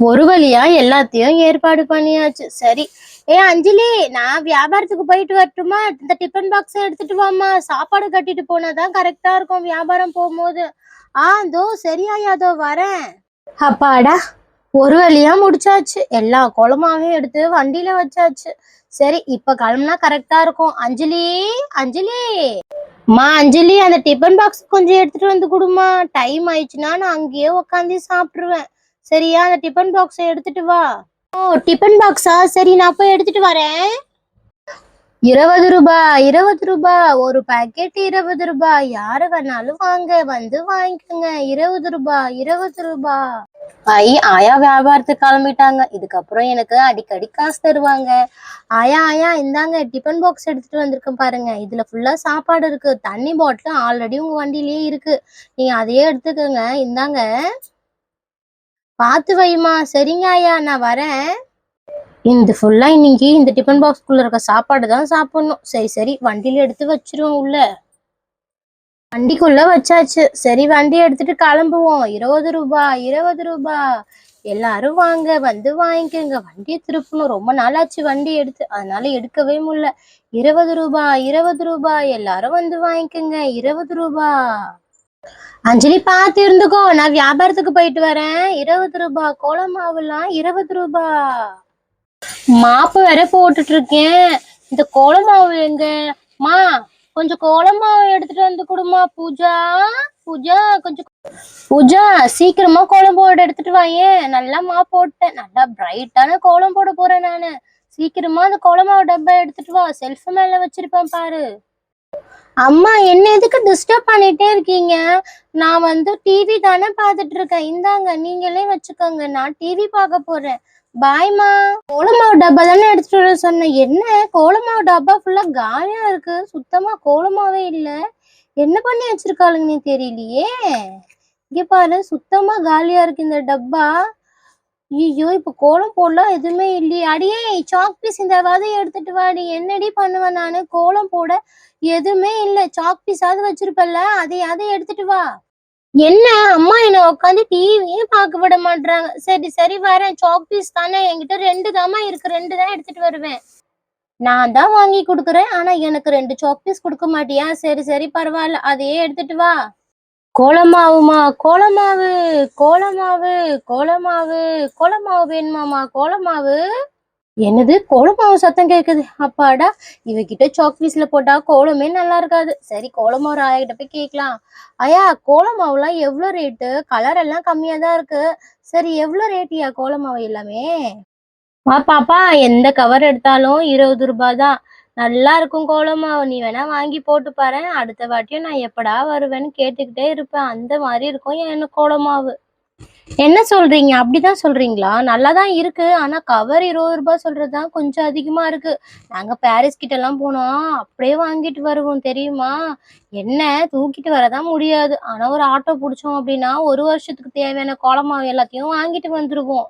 ஒரு வழியா எல்லாத்தையும் ஏற்பாடு பண்ணியாச்சு. சரி. ஏ அஞ்சலி நான் வியாபாரத்துக்கு போயிட்டு வரட்டுமா? இந்த டிஃபன் பாக்ஸ் எடுத்துட்டு வாம்மா. சாப்பாடு கட்டிட்டு போனாதான் கரெக்டா இருக்கும் வியாபாரம் போகும்போது. ஆ தோ சரியாயா அதோ வரேன். அப்பாடா ஒரு வழியா முடிச்சாச்சு. எல்லா குளமாவையும் எடுத்து வண்டியில வச்சாச்சு. சரி இப்ப கிளம்புனா கரெக்டா இருக்கும். அஞ்சலி அஞ்சலி. அம்மா அஞ்சலி அந்த டிஃபன் பாக்ஸ் கொஞ்சம் எடுத்துட்டு வந்து கொடுமா டைம் ஆயிடுச்சுன்னா நான் அங்கேயே உட்காந்து சாப்பிடுவேன். சரியா அந்த டிஃபன் பாக்ஸை எடுத்துட்டு வா. ஓ டிஃபன் பாக்ஸா சரி நான் போய் எடுத்துட்டு வரேன். இருபது ரூபாய் இருபது ரூபாய் ஒரு பாக்கெட் இருபது ரூபாய் யாரு வேணாலும் வாங்க வந்து வாங்கிக்கோங்க. இருபது ரூபாய் இருபது ரூபாய் ஐ ஆயா வியாபாரத்துக்கு கிளம்பிட்டாங்க. இதுக்கப்புறம் எனக்கு அடிக்கடி காசு தருவாங்க. ஆயா ஆயா இந்தாங்க டிஃபன் பாக்ஸ் எடுத்துட்டு வந்திருக்கேன் பாருங்க. இதுல ஃபுல்லா சாப்பாடு இருக்கு. தண்ணி பாட்டில் ஆல்ரெடி உங்க வண்டியிலேயே இருக்கு. நீங்க அதையே எடுத்துக்கோங்க. இந்தாங்க. பார்த்து வைமா சரிங்க ஐயா நான் வரேன். இந்த ஃபுல்லா இன்னைக்கு இந்த டிஃபன் பாக்ஸ்குள்ள இருக்க சாப்பாடு தான் சாப்பிடணும். சரி சரி வண்டியில எடுத்து வச்சிருவோம் உள்ள. வண்டிக்குள்ள வச்சாச்சு. சரி வண்டி எடுத்துட்டு கிளம்புவோம். இருபது ரூபாய் இருபது ரூபாய் எல்லாரும் வாங்க வந்து வாங்கிக்கோங்க. வண்டியை திருப்பணும். ரொம்ப நாளாச்சு வண்டி எடுத்து. அதனால எடுக்கவே முடியல. இருபது ரூபாய் இருபது ரூபாய் எல்லாரும் வந்து வாங்கிக்கோங்க. இருபது ரூபாய் அஞ்சலி பார்த்து இருந்துக்கோ. நான் வியாபாரத்துக்கு போயிட்டு வரேன். இருபது ரூபாய் கோலம் மாவுலாம் இருபது ரூபாய் மாப்பு வேற போட்டுட்டு இருக்கேன் இந்த கோலம் மாவு எங்க? மா கொஞ்சம் கோலம் மாவு எடுத்துட்டு வந்து கொடுமா பூஜா. பூஜா கொஞ்சம் பூஜா சீக்கிரமா கோலம் போட எடுத்துட்டு வாயேன் நல்லா மா போட்டேன். நல்லா பிரைட்டான கோலம் போட போறேன் நானு. சீக்கிரமா அந்த கோலமாவு டப்பா எடுத்துட்டு வா. செல்ஃப் மேல வச்சிருப்பேன் பாரு. அம்மா என்ன எதுக்கு டிஸ்டர்ப் பண்ணிட்டே இருக்கீங்க? நான் வந்து டிவி தானே பார்த்துட்டு இருக்கேன். இந்தாங்க நீங்களே வச்சுக்கோங்க. நான் டிவி பார்க்க போறேன். பாய்மா கோலமாவு டப்பா தானே எடுத்துட்டு வர சொன்னேன். என்ன? கோலமாவு டப்பா ஃபுல்லா காலியா இருக்கு. சுத்தமா கோலமாவே இல்ல. என்ன பண்ணி வச்சிருக்காளுங்கன்னு தெரியலையே. இங்க பாரு சுத்தமா காலியா இருக்கு இந்த டப்பா. ஐயோ இப்ப கோலம் போடலாம் எதுவுமே இல்லையே. அடியே சாக் பீஸ் இந்த வாதை எடுத்துட்டு வாடி என்னடி பண்ணுவேன் நானு? கோலம் போட எதுவுமே இல்ல. சாக் பீஸாவது வச்சிருப்பல்ல. அதையாவது எடுத்துட்டு வா. என்ன? அம்மா என்ன உட்காந்து டிவியே பார்க்க விட மாட்றாங்க. சரி சரி வரேன். சாக் பீஸ் தானே? என்கிட்ட ரெண்டு தாம்மா இருக்கு. ரெண்டு தான் எடுத்துட்டு வருவேன். நான் தான் வாங்கி கொடுக்குறேன். ஆனா எனக்கு ரெண்டு சாக் பீஸ் கொடுக்க மாட்டியா? சரி சரி பரவாயில்ல. அதையே எடுத்துட்டு வா. கோலமாவுமா கோலமாவு கோலமாவு கோலமாவு கோலமாவு வேணுமாமா கோலமாவு? என்னது கோலமாவு சத்தம் கேட்குது அப்பாடா இவகிட்ட சாக்பீஸ்ல போட்டா கோலமே நல்லா இருக்காது சரி கோலமாவு ஆயாகிட்ட போய் கேட்கலாம் ஐயா கோலமாவுலாம் எவ்வளோ ரேட்டு கலர் எல்லாம் கம்மியாக தான் இருக்கு. சரி எவ்வளோ ரேட்டியா கோலமாவு எல்லாமே? பாப்பா எந்த கவர் எடுத்தாலும் இருபது ரூபாய் தான். நல்லா இருக்கும் கோலமாவு நீ வேணா வாங்கி போட்டு பாரு. அடுத்த வாட்டியும் நான் எப்படா வருவேன்னு கேட்டுக்கிட்டே இருப்பேன். அந்த மாதிரி இருக்கும் என் கோலமாவு. என்ன சொல்றீங்க? அப்படிதான் சொல்றீங்களா? நல்லா தான் இருக்கு. ஆனா கவர் இருபது ரூபாய் சொல்றதுதான் கொஞ்சம் அதிகமா இருக்கு. நாங்க பாரிஸ் கிட்ட எல்லாம் போனோம். அப்படியே வாங்கிட்டு வருவோம் தெரியுமா? என்ன? தூக்கிட்டு வரதான் முடியாது. ஆனா ஒரு ஆட்டோ பிடிச்சோம் அப்படின்னா ஒரு வருஷத்துக்கு தேவையான கோலமாவு எல்லாத்தையும் வாங்கிட்டு வந்துருவோம்.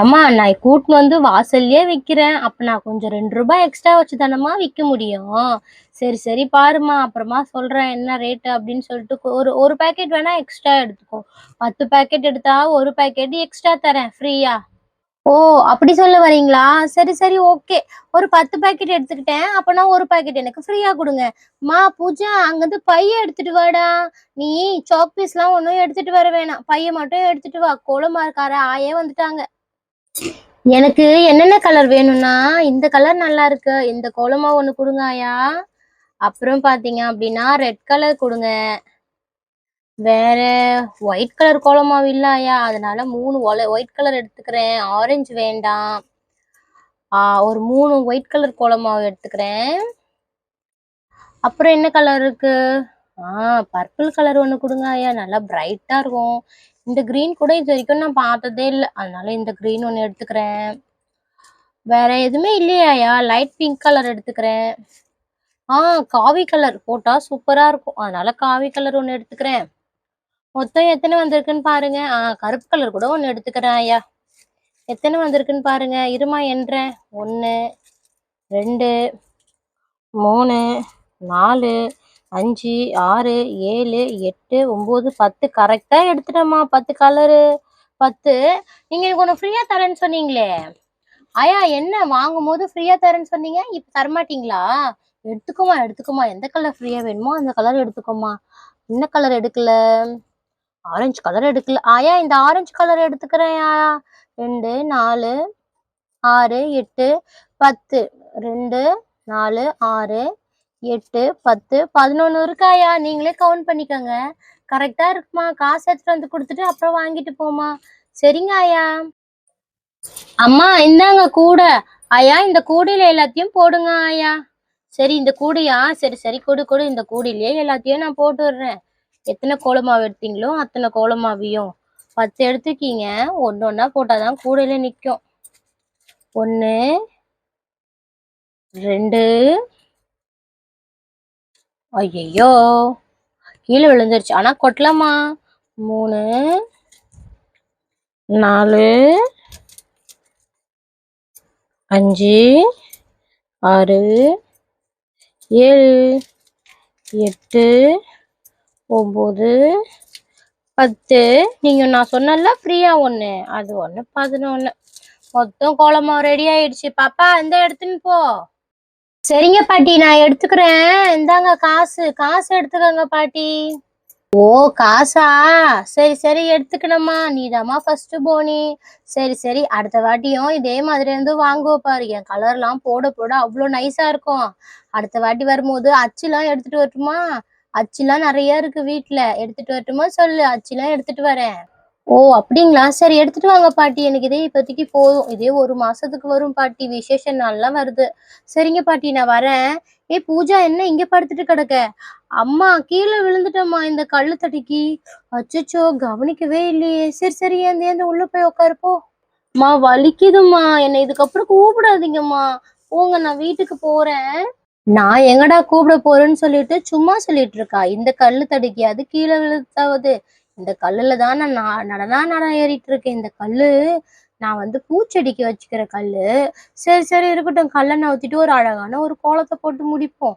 ஏம்மா நான் கூட்டின்னு வந்து வாசல்லையே விற்கிறேன் அப்போ நான் கொஞ்சம் ரெண்டு ரூபாய் எக்ஸ்ட்ரா வச்சு தானம்மா விற்க முடியும். சரி சரி பாரும்மா அப்புறமா சொல்கிறேன் என்ன ரேட்டு அப்படின்னு சொல்லிட்டு ஒரு ஒரு பேக்கெட் வேணால் எக்ஸ்ட்ரா எடுத்துக்கோ. பத்து பேக்கெட் எடுத்தா ஒரு பேக்கெட் எக்ஸ்ட்ரா தரேன் ஃப்ரீயா ஓ அப்படி சொல்ல வரீங்களா? சரி சரி ஓகே ஒரு பத்து பேக்கெட் எடுத்துக்கிட்டேன். அப்போனா ஒரு பேக்கெட் எனக்கு ஃப்ரீயாக கொடுங்க. மா பூஜா அங்கேருந்து பைய எடுத்துட்டு வாடா. நீ சாக் பீஸ்லாம் ஒன்றும் எடுத்துட்டு வர வேணாம். பைய மட்டும் எடுத்துட்டு வா. கோலமா இருக்காரு ஆயே வந்துட்டாங்க. எனக்கு என்னென்ன கலர் வேணும்னா இந்த கலர் நல்லா இருக்கு. இந்த கோலமா ஒன்று கொடுங்க ஆயா அப்புறம் பாத்தீங்க அப்படின்னா ரெட் கலர் கொடுங்க. வேற ஒயிட் கலர் கோலமாவு இல்ல ஆயா அதனால மூணு ஒயிட் கலர் எடுத்துக்கிறேன். ஆரஞ்சு வேண்டாம். ஒரு மூணு ஒயிட் கலர் கோலமாவு எடுத்துக்கிறேன். அப்புறம் என்ன கலர் இருக்கு? ஆ பர்பிள் கலர் ஒன்று கொடுங்க ஐயா. நல்லா பிரைட்டா இருக்கும். இந்த கிரீன் கூட இது வரைக்கும் நான் பார்த்ததே இல்லை. அதனால இந்த கிரீன் ஒன்று எடுத்துக்கிறேன். வேற எதுவுமே இல்லையாயா லைட் பிங்க் கலர் எடுத்துக்கிறேன். ஆ காவி கலர் போட்டா சூப்பரா இருக்கும். அதனால காவி கலர் ஒன்று எடுத்துக்கிறேன். மொத்தம் எத்தனை வந்திருக்குன்னு பாருங்க. ஆ கருப்பு கலர் கூட ஒன்று எடுத்துக்கிறேன் ஐயா. எத்தனை வந்திருக்குன்னு பாருங்க. இருமா என்றேன் ஒன்று ரெண்டு மூணு நாலு அஞ்சு ஆறு ஏழு எட்டு ஒம்பது பத்து. கரெக்டாக எடுத்துட்டேம்மா. பத்து கலரு பத்து. நீங்கள் எனக்கு ஒன்று ஃப்ரீயாக தரேன்னு சொன்னீங்களே. ஆயா என்ன? வாங்கும் போது ஃப்ரீயாக தரேன்னு சொன்னீங்க. இப்போ தரமாட்டீங்களா? எடுத்துக்கோமா எடுத்துக்கோமா எந்த கலர் ஃப்ரீயாக வேணுமோ அந்த கலர் எடுத்துக்கோமா என்ன கலர் எடுக்கல? ஆரஞ்சு கலர் எடுக்கல. ஆயா இந்த ஆரஞ்சு கலர் எடுத்துக்கிறேன் ஆயா ரெண்டு நாலு ஆறு எட்டு பத்து. ரெண்டு நாலு ஆறு எட்டு பத்து பதினொன்று இருக்காயா? நீங்களே கவுண்ட் பண்ணிக்கோங்க. கரெக்டாக இருக்குமா? காசு எடுத்துட்டு வந்து கொடுத்துட்டு அப்புறம் வாங்கிட்டு போமா சரிங்க ஆயா. அம்மா இந்தாங்க கூடை. ஆயா இந்த கூடையில எல்லாத்தையும் போடுங்க ஆயா. சரி இந்த கூடையா? சரி சரி கொடு கொடு. இந்த கூடையிலேயே எல்லாத்தையும் நான் போட்டு விடுறேன். எத்தனை கோலமாவு எடுத்தீங்களோ அத்தனை கோலமாவையும். பத்து எடுத்துக்கீங்க ஒன்று ஒன்றா போட்டாதான் கூடையில நிற்கும் ஒன்று ரெண்டு ஐயையோ கீழே விழுந்துருச்சு. ஆனா கொட்டலாமா? மூணு நாலு அஞ்சு ஆறு ஏழு எட்டு ஒம்பது பத்து. நீங்கள் நான் சொன்னல ஃப்ரீயா ஒன்று அது ஒன்று பதினொன்று மொத்தம் கோலமாக ரெடி ஆயிடுச்சு. பாப்பா இந்த எடுத்துன்னு போ. சரிங்க பாட்டி நான் எடுத்துக்கிறேன். இந்தாங்க காசு. காசு எடுத்துக்கோங்க பாட்டி. ஓ காசா? சரி சரி எடுத்துக்கணுமா நீதாம்மா ஃபர்ஸ்ட் போனி. சரி சரி அடுத்த வாட்டியும் இதே மாதிரி இருந்து வாங்குவ பாரு. என் கலர்லாம் போட போட அவ்வளோ நைஸா இருக்கும். அடுத்த வாட்டி வரும்போது அச்சுலாம் எடுத்துட்டு வரட்டுமா? அச்சுலாம் நிறைய இருக்கு வீட்ல. எடுத்துட்டு வரட்டுமா? சொல்லு. அச்சுலாம் எடுத்துட்டு வரேன். ஓ அப்படிங்களா? சரி எடுத்துட்டு வாங்க பாட்டி. எனக்கு இதே இப்போதைக்கு போதும். இதே ஒரு மாசத்துக்கு வரும் பாட்டி. விசேஷ நாள்லாம் வருது. சரிங்க பாட்டி நான் வரேன். ஏ பூஜா என்ன இங்க படுத்துட்டு கிடக்க? அம்மா கீழே விழுந்துட்டம்மா இந்த கல்லு தடிக்கி அச்சச்சோ கவனிக்கவே இல்லையே. சரி சரி ஏந்து ஏந்து உள்ள போய் உட்காருப்போ அம்மா வலிக்குதும்மா. என்னை இதுக்கப்புறம் கூப்பிடாதீங்கம்மா. போங்க நான் வீட்டுக்கு போறேன். நான் எங்கடா கூப்பிட போறேன்னு சொல்லிட்டு சும்மா சொல்லிட்டு இருக்கா. இந்த கல்லு தடுக்கியாவது அது கீழே விழுத்தாவது இந்த கல்லுல தான் நான் நடனா நட ஏறிட்டு இருக்கேன் இந்த கல்லு நான் வந்து பூச்செடிக்கு வச்சுக்கிற கல் சரி சரி இருக்கட்டும். கல்லை நவுத்திட்டு ஒரு அழகான ஒரு கோலத்தை போட்டு முடிப்போம்.